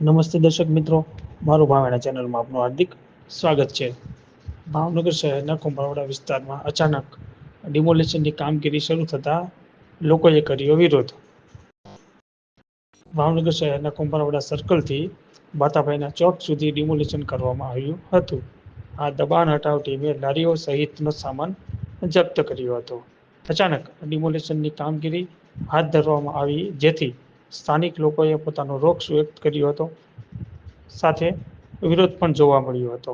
નમસ્તે દર્શક મિત્રો, મારું ભાવેણા ચેનલમાં આપનું હાર્દિક સ્વાગત છે. ભાવનગર શહેરના કુંભારવાડા વિસ્તારમાં અચાનક ડિમોલેશનની કામગીરી શરૂ થતાં લોકોએ કર્યો વિરોધ. ભાવનગર શહેરના કુંભારવાડા સર્કલથી બાતાભાઈના ચોક સુધી ડિમોલેશન કરવામાં આવ્યું હતું. આ દબાણ હટાવ ટીમે લારીઓ સહિતનો સામાન જપ્ત કર્યો હતો. અચાનક ડિમોલેશનની કામગીરી હાથ ધરવામાં આવી, જેથી સ્થાનિક લોકોએ પોતાનો રોષ વ્યક્ત કર્યો હતો. સાથે વિરોધ પણ જોવા મળ્યો હતો.